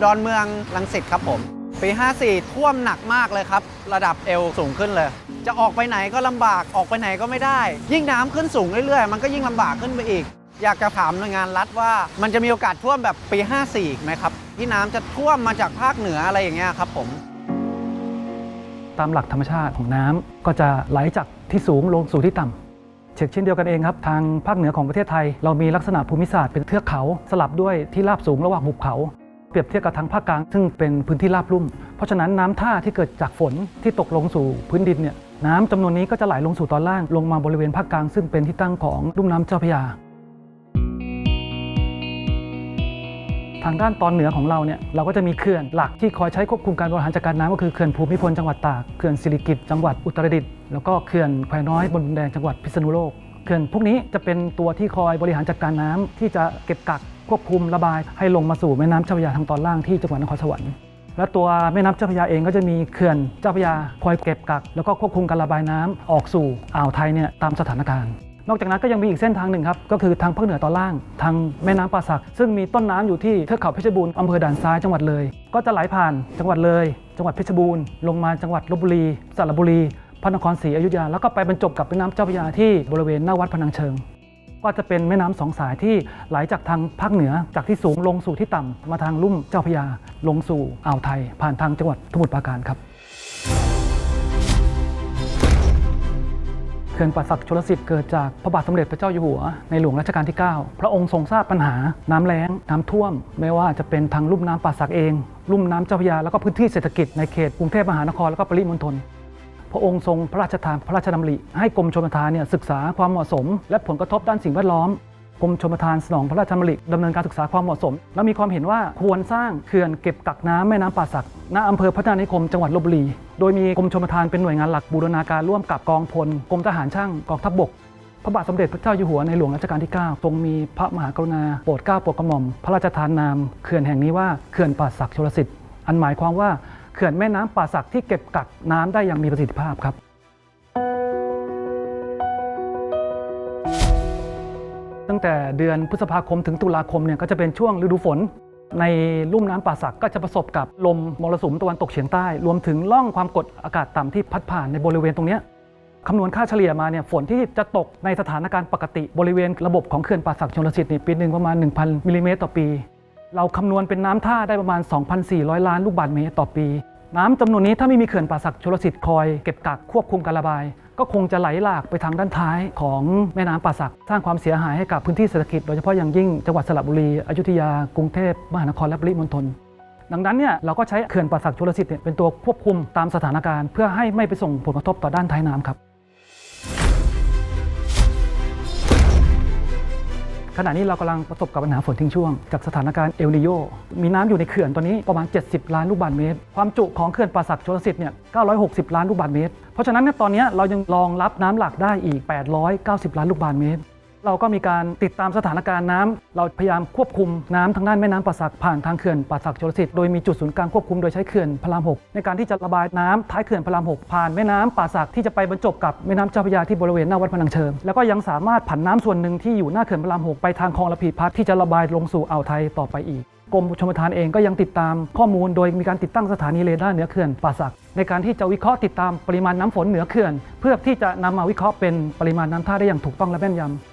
่ดอนเมืองลังสิตครับผม ปี 54 ท่วมหนักมากเลยครับ ระดับเอวสูงขึ้นเลย จะออกไปไหนก็ลำบากออกไปไหนก็ไม่ได้ ยิ่งน้ำขึ้นสูงเรื่อยๆ มันก็ยิ่งลำบากขึ้นไปอีก อยากจะถามหน่วยงานรัฐว่ามันจะมีโอกาสท่วมแบบปี 54อีกไหมครับที่น้ำจะท่วมมาจากภาคเหนืออะไรอย่างเงี้ยครับผมตามหลักธรรมชาติของน้ำก็จะไหลจากที่สูงลงสู่ที่ต่ำเช่นเช่นเดียวกันเองครับ ทางภาคเหนือของประเทศไทย เรามีลักษณะภูมิศาสตร์เป็นเทือกเขา สลับด้วยที่ราบสูงระหว่างหุบเขา เปรียบเทียบกับทางภาคกลางซึ่งเป็นพื้นที่ราบลุ่ม เพราะฉะนั้นน้ำท่าที่เกิดจากฝนที่ตกลงสู่พื้นดินเนี่ยน้ำจำนวนนี้ก็จะไหลลงสู่ตอนล่างลงมาบริเวณภาคกลาง ซึ่งเป็นที่ตั้งของลุ่มน้ำเจ้าพระยา ทางด้านตอนเหนือของเราเนี่ยเราก็จะมีเขื่อนหลักที่คอยใช้ควบคุมการบริหารจัดการน้ำก็คือเขื่อนภูมิพลจังหวัดตากเขื่อนสิริกิติ์จังหวัดอุตรดิตถ์แล้วก็เขื่อนแควน้อยบนดินแดงจังหวัดพิษณุโลกเขื่อนพวกนี้จะเป็นตัวที่คอยบริหารจัดการน้ำที่จะเก็บกัก ควบคุมระบายให้ลงมาสู่แม่น้ำเจ้าพระยาทางตอนล่างที่จังหวัดนครสวรรค์และตัวแม่น้ำเจ้าพระยาเองก็จะมีเขื่อนเจ้าพระยาคอยเก็บกัก แล้วก็ควบคุมการระบายน้ำออกสู่อ่าวไทยเนี่ยตามสถานการณ์ นอกจากนั้นก็ยังมีอีกเส้นทางหนึ่งครับก็คือทางภาคเหนือตอนล่าง ทางแม่น้ำป่าสัก ซึ่งมีต้นน้ำอยู่ที่เทือกเขาเพชรบูรณ์อำเภอด่านซ้ายจังหวัดเลย ก็จะไหลผ่านจังหวัดเลย จังหวัดเพชรบูรณ์ลงมาจังหวัดลบบุรีสระบุรีพระนครศรีอยุธยาแล้วก็ไปบรรจบกับแม่น้ำเจ้าพระยาที่บริเวณหน้าวัดพนังเชิง ก็จะเป็นแม่น้ำสองสายที่ไหลจากทางภาคเหนือจากที่สูงลงสู่ที่ต่ำมาทางลุ่มเจ้าพยาลงสู่อ่าวไทย ผ่านทางจังหวัดสมุทรปราการครับเขื่อนป่าสักชลสิทธิ์เกิดจากพระบาทสมเด็จพระเจ้าอยู่หัวในหลวงรัชกาลที่ 9 พระองค์ทรงทราบปัญหาน้ำแล้งน้ำท่วม ไม่ว่าจะเป็นทางลุ่มน้ำป่าสักเอง ลุ่มน้ำเจ้าพยาแล้วก็พื้นที่เศรษฐกิจในเขตกรุงเทพมหานครแล้วก็ปริมณฑล พระองค์ทรงพระราชทานพระราชดำริ ให้กรมชลประทานเนี่ยศึกษาความเหมาะสม และผลกระทบด้านสิ่งแวดล้อมกรมชลประทานสนองพระราชดำริดำเนินการศึกษาความเหมาะสม และมีความเห็นว่าควรสร้างเขื่อนเก็บกักน้ำแม่น้ำป่าสักณอำเภอพัฒนานิคมจังหวัดลบบุรี โดยมีกรมชลประทานเป็นหน่วยงานหลักบูรณาการร่วมกับกองพลกรมทหารช่างกองทัพบกพระบาทสมเด็จพระเจ้าอยู่หัวในหลวงรัชกาลที่ 9 ทรงมีพระมหากรุณาโปรดเกล้าโปรดกระหม่อม พระราชทานนามเขื่อนแห่งนี้ว่าเขื่อนป่าสักชลสิทธิ์ อันหมายความว่า ขื่อนแม่น้ำป่าสักที่เก็บกักน้ำได้อย่างมีประสิทธิภาพครับ ตั้งแต่เดือนพฤษภาคมถึงตุลาคมเนี่ยก็จะเป็นช่วงฤดูฝน ในลุ่มน้ำป่าสักก็จะประสบกับลมมรสุมตะวันตกเฉียงใต้ รวมถึงล่องความกดอากาศต่ำที่พัดผ่านในบริเวณตรงนี้คำนวณค่าเฉลี่ยมาเนี่ยฝนที่จะตกในสถานการณ์ปกติบริเวณระบบของเขื่อนป่าสักชลสิทธิ์เนี่ยปีหนึ่งประมาณ 1,000มิลลิเมตรต่อปี เราคำนวณเป็นน้ำท่าได้ประมาณ 2,400 ล้านลูกบาศก์เมตรต่อปี น้ำจำนวนนี้ถ้าไม่มีเขื่อนป่าสักชลสิทธิ์คอยเก็บกักควบคุมการระบาย ก็คงจะไหลหลากไปทางด้านท้ายของแม่น้ำป่าสัก สร้างความเสียหายให้กับพื้นที่เศรษฐกิจโดยเฉพาะอย่างยิ่งจังหวัดสระบุรี อยุธยา กรุงเทพมหานครและปริมณฑลดังนั้นเนี่ยเราก็ใช้เขื่อนป่าสักชลสิทธิ์เนี่ยเป็นตัวควบคุมตามสถานการณ์ เพื่อให้ไม่ไปส่งผลกระทบต่อด้านท้ายน้ำครับ ขณะนี้เรากำลังประสบกับปัญหาฝนทิ้งช่วง จากสถานการณ์เอลนิโยมีน้ำอยู่ในเขื่อนตอนนี้ประมาณ 70 ล้านลูกบาศก์เมตร ความจุของเขื่อนป่าสักชลสิทธิ์เนี่ย960 ล้านลูกบาศก์เมตร เพราะฉะนั้นเนี่ยตอนนี้เรายังรองรับน้ำหลักได้อีก 890 ล้านลูกบาศก์เมตร เราก็มีการติดตามสถานการณ์น้ำเราพยายามควบคุมน้ำทางด้านแม่น้ำป่าสักผ่านทางเขื่อนป่าสักชลสิทธิ์โดยมีจุดศูนย์กลางควบคุมโดยใช้เขื่อนพระรามหกในการที่จะระบายน้ำท้ายเขื่อนพระรามหกผ่านแม่น้ำป่าสักที่จะไปบรรจบกับแม่น้ำเจ้าพระยาที่บริเวณหน้าวัดพนังเชิงแล้วก็ยังสามารถผันน้ำส่วนหนึ่งที่อยู่หน้าเขื่อนพระรามหกไปทางคลองระพีพัฒที่จะระบายลงสู่อ่าวไทยต่อไปอีกกรมชลประทานเองก็ยังติดตามข้อมูลโดยมีการติดตั้งสถานีเรดาร์เหนือเขื่อนป่าสัก ในการที่จะวิเคราะห์ติดตามปริมาณน้ำฝนเหนือเขื่อน เพื่อที่จะนำมาวิเคราะห์เป็นปริมาณน้ำท่าได้อย่างถูกต้องและแม่นยำ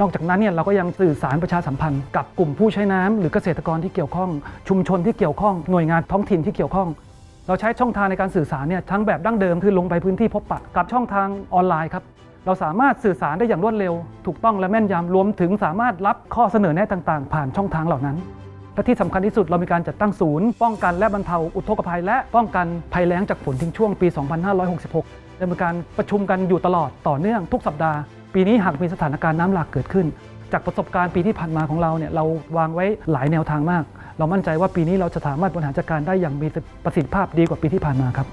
นอกจากนั้นเนี่ยเราก็ยังสื่อสารประชาสัมพันธ์กับกลุ่มผู้ใช้น้ำหรือเกษตรกรที่เกี่ยวข้อง ชุมชนที่เกี่ยวข้องหน่วยงานท้องถิ่นที่เกี่ยวข้อง เราใช้ช่องทางในการสื่อสารเนี่ยทั้งแบบดั้งเดิมคือลงไปพื้นที่พบปะกับช่องทางออนไลน์ครับเราสามารถสื่อสารได้อย่างรวดเร็ว ถูกต้องและแม่นยำรวมถึงสามารถรับข้อเสนอแนะต่างๆ ผ่านช่องทางเหล่านั้นและที่สำคัญที่สุดเรามีการจัดตั้งศูนย์ ป้องกันและบรรเทาอุทกภัย และป้องกันภัยแล้งจากฝนทิ้งช่วงปี 2566ดำเนินการประชุมกันอยู่ตลอดต่อเนื่องทุกสัปดาห์ ปีนี้หากมีสถานการณ์น้ำหลากเกิดขึ้น จากประสบการณ์ปีที่ผ่านมาของเราเนี่ยเราวางไว้หลายแนวทางมาก เรามั่นใจว่าปีนี้เราจะสามารถบริหารจัดการได้อย่างมีประสิทธิภาพดีกว่าปีที่ผ่านมาครับ